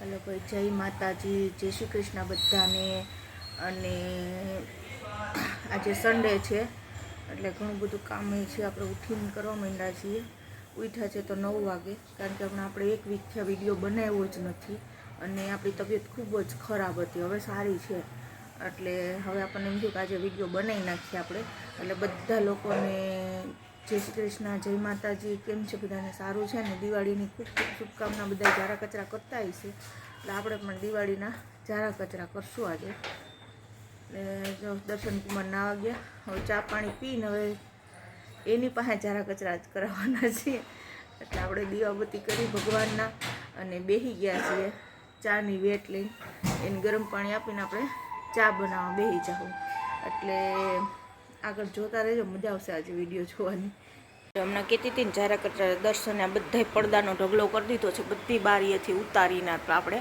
Hello ભાઈ જય માતાજી, જય શ્રી કૃષ્ણ બધાને. અને આજે સન્ડે છે, એટલે ઘણું બધું કામ છે. આપણે ઉઠીને કરવા માંડ્યા છીએ. ઉઠ્યા છે તો નવ વાગે, કારણ કે હમણાં આપણે એક વીકથી વીડિયો બનાવ્યો જ નથી. અને આપણી તબિયત ખૂબ જ ખરાબ હતી, હવે સારી છે. એટલે હવે આપણને એમ થયું કે આજે વીડિયો બનાવી નાખીએ આપણે. એટલે બધા લોકોને જય શ્રી કૃષ્ણ, જય માતાજી, કેમ છે બધાને? સારું છે ને? દિવાળીની ખૂબ ખૂબ શુભકામના બધા જારા કચરા કરતા હશે એટલે આપણે પણ દિવાળીના જારા કચરા કરશું આજે. એટલે જો દર્શન કુમાર નાવા ગયા, હવે ચા પાણી પીને હવે એની પાસે જારા કચરા જ કરાવવાના છીએ. એટલે આપણે દીવાબત્તી કરી ભગવાનના અને બેસી ગયા છીએ ચાની વેટ લઈને. એને ગરમ પાણી આપીને આપણે ચા બનાવવા બેસી જાઉં એટલે આગળ જોતા રહેજો, મજા આવશે આજે વીડિયો જોવાની. હમણાં કહેતી હતી ને, જ્યારે કરતા દર્શને બધા પડદાનો ઢગલો કરી દીધો છે, બધી બારીએથી ઉતારીને આપણે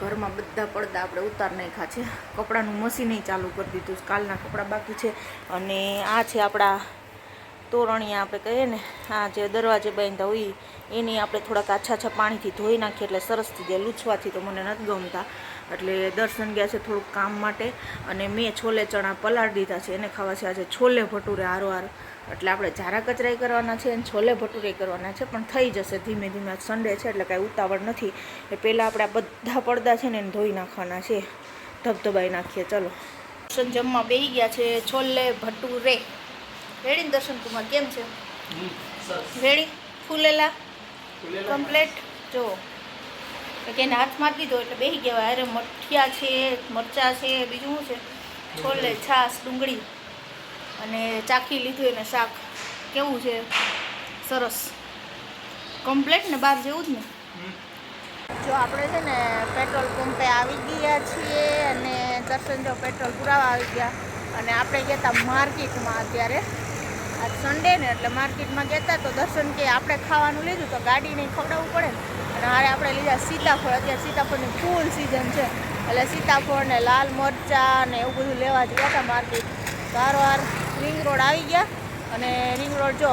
ઘરમાં બધા પડદા આપણે ઉતાર નાખ્યા છે. કપડાનું મશીન ચાલુ કરી દીધું છે, કાલના કપડાં બાકી છે. અને આ છે આપણા તોરણિયા આપણે કહીએ ને, આ જે દરવાજે બાંધતા હોય એની આપણે થોડાક આછા આછા પાણીથી ધોઈ નાખીએ એટલે સરસ થઈ લૂછવાથી તો મને નથી ગમતા. એટલે દર્શન ગયા છે થોડુંક કામ માટે અને મેં છોલે ચણા પલાળી દીધા છે, એને ખાવા છે આજે છોલે ભટુરે હારો હારો. એટલે આપણે જારા કચરાઈ કરવાના છે અને છોલે ભટુરે કરવાના છે પણ થઈ જશે ધીમે ધીમે. સન્ડે છે એટલે કાંઈ ઉતાવળ નથી. એ પહેલાં આપણે આ બધા પડદા છે ને એને ધોઈ નાખવાના છે. ધબધબાઈ નાખીએ ચલો. દર્શન જમવા બેસી ગયા છે છોલે ભટુરે રેડી દર્શન કુમાર કેમ છે? રેડી? ફૂલેલા? કમ્પ્લેટ? જો. કે એને હાથ મારી દીધો એટલે બેસી ગયા. અરે મઠિયા છે મરચાં છે બીજું શું છે? છોલે છાશ ડુંગળી. અને ચાખી લીધું એને શાક. કેવું છે? સરસ. કમ્પ્લેટ ને બહાર જેવું જ ને? જો આપણે છે ને પેટ્રોલ પંપે આવી ગયા છીએ અને દર્શન જો પેટ્રોલ પુરાવા આવી ગયા. અને આપણે ગયા હતા માર્કેટમાં અત્યારે. આજ સન્ડે ને એટલે માર્કેટમાં ગયા હતા તો દર્શન કે આપણે ખાવાનું લીધું તો ગાડીને નહીં ખવડાવવું પડે ને. અને હારે આપણે લીધા સીતાફળ. અત્યારે સીતાફળની ફૂલ સિઝન છે. એટલે સીતાફળ ને લાલ મરચાં ને એવું બધું લેવા જ ગયા હતા માર્કેટ. વારવાર રિંગ રોડ આવી ગયા અને રિંગ રોડ જો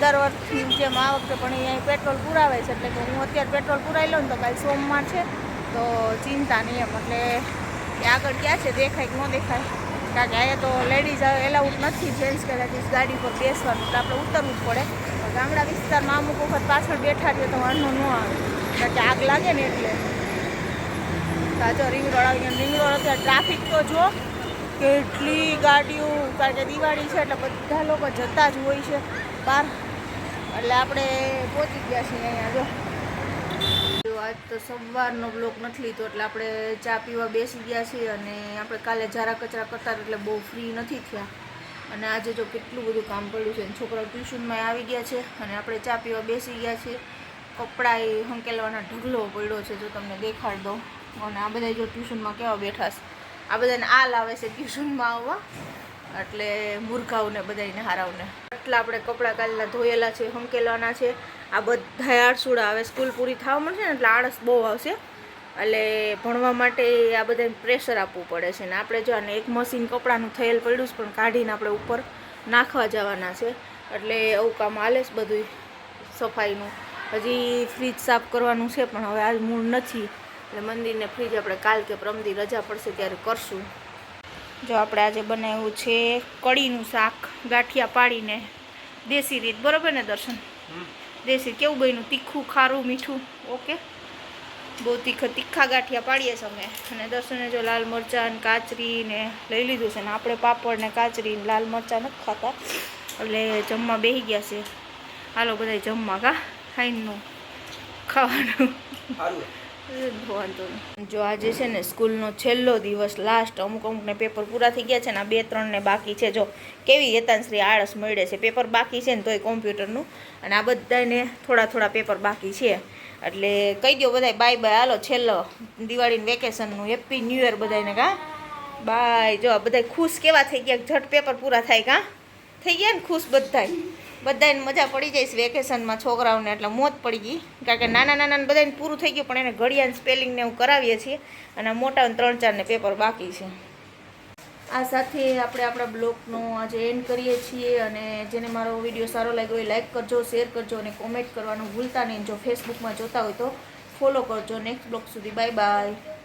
દર વર્ષની જેમ આ વખતે પણ અહીંયા પેટ્રોલ પુરાવે છે, એટલે કે હું અત્યારે પેટ્રોલ પુરાવી લઉં તો કાલે સોમવાર છે, તો ચિંતા નહીં એમ, એટલે આગળ ક્યાં છે, દેખાય કે ન દેખાય? કારણ કે અહીંયા તો લેડીઝ એલાઉડ નથી જેન્ટ્સ કદાચ ગાડી પર બેસવાનું એટલે આપણે ઉતરવું જ પડે. પણ ગામડા વિસ્તારમાં અમુક વખત પાછળ બેઠા રહીએ તો વાંધો ન આવે, કારણ કે આગ લાગે ને એટલે. સાચો રિંગ રોડ આવી ગયા, રિંગ રોડ અત્યારે ટ્રાફિક તો જો કેટલી ગાડીઓ, કારણ કે દિવાળી છે એટલે બધા લોકો જતા જ હોય છે બહાર. એટલે આપણે પહોંચી ગયા છીએ અહીંયા, જો. આજ તો સવારનો બ્લોક નથી લીધો એટલે આપણે ચા પીવા બેસી ગયા છીએ અને આપણે કાલે જારા કચરા કરતા એટલે બહુ ફ્રી નથી થયા. અને આજે જો કેટલું બધું કામ પડ્યું છે અને છોકરાઓ ટ્યુશનમાં આવી ગયા છે અને આપણે ચા પીવા બેસી ગયા છીએ. કપડાં એ હંકેલવાના ઢગલો પડ્યો છે, જો તમને દેખાડ દો અને આ બધા જો ટ્યુશનમાં કેવા બેઠા છે? આ બધાને આ લાવે છે ટ્યુશનમાં આવવા. એટલે મૂર્ખાઓને બધાને હારાવને એટલા આપણે કપડાં કાલના ધોયેલા છે હંકેલવાના છે. આ બધા આળસુડા હવે સ્કૂલ પૂરી થવા મળશે ને એટલે આળસ બહુ આવશે. એટલે ભણવા માટે આ બધાને પ્રેશર આપવું પડે છે ને. આપણે જો અને એક મશીન કપડાનું થયેલ પડ્યું છે, પણ કાઢીને આપણે ઉપર નાખવા જવાના છે. એટલે આવું કામ હાલે છે બધું સફાઈનું. હજી ફ્રીજ સાફ કરવાનું છે, પણ હવે આજ મૂળ નથી. એટલે મંદિરને ફ્રીજ આપણે કાલ કે પ્રમદી રજા પડશે ત્યારે કરશું. જો આપણે આજે બનાવ્યું છે કડીનું શાક ગાંઠિયા પાડીને દેશી રીત બરોબર ને દર્શન? દેશી કેવું બન્યું? તીખું ખારું મીઠું? ઓકે? બહુ તીખા તીખા ગાંઠિયા પાડીએ છીએ અમે. અને દર્શને જો લાલ મરચાં ને કાચરી ને લઈ લીધું છે ને આપણે પાપડ ને કાચરી ને લાલ મરચાં નથી ખાતા. એટલે જમવા બેસી ગયા છે. હાલો બધા જમવા કા? ખાઈનું ખાવાનું. જો આજે છે ને સ્કૂલનો છેલ્લો દિવસ લાસ્ટ અમુક અમુકને પેપર પૂરા થઈ ગયા છે ને આ બે ત્રણને બાકી છે. જો કેવી હેતાંશ્રી આળસ મળે છે. પેપર બાકી છે ને તોય કોમ્પ્યુટરનું અને આ બધાને થોડા થોડા પેપર બાકી છે. એટલે કહી દો બધાય બાય બાય હાલો, છેલ્લો દિવાળીનું વેકેશનનું હેપી ન્યૂ યર બધાને કા? બાય જો આ બધા ખુશ કેવા થઈ ગયા? ઝટ પેપર પૂરા થાય કા? થઈ ગયા ને ખુશ બધાય? બધાને મજા પડી જાય વેકેશનમાં છોકરાઓને, એટલે મોત પડી ગઈ. કારણ કે નાના નાના બધાને પૂરું થઈ ગયું, પણ એને ઘડિયાળ સ્પેલિંગને એવું કરાવીએ છીએ અને મોટાને ત્રણ ચારને પેપર બાકી છે. આ સાથે આપણે આપણા બ્લોગનો આજે એન્ડ કરીએ છીએ અને જેને મારો વીડિયો સારો લાગ્યો હોય લાઇક કરજો શેર કરજો અને કોમેન્ટ કરવાનું ભૂલતા નહીં. જો ફેસબુકમાં જોતા હોય તો ફોલો કરજો. નેક્સ્ટ બ્લોગ સુધી બાય બાય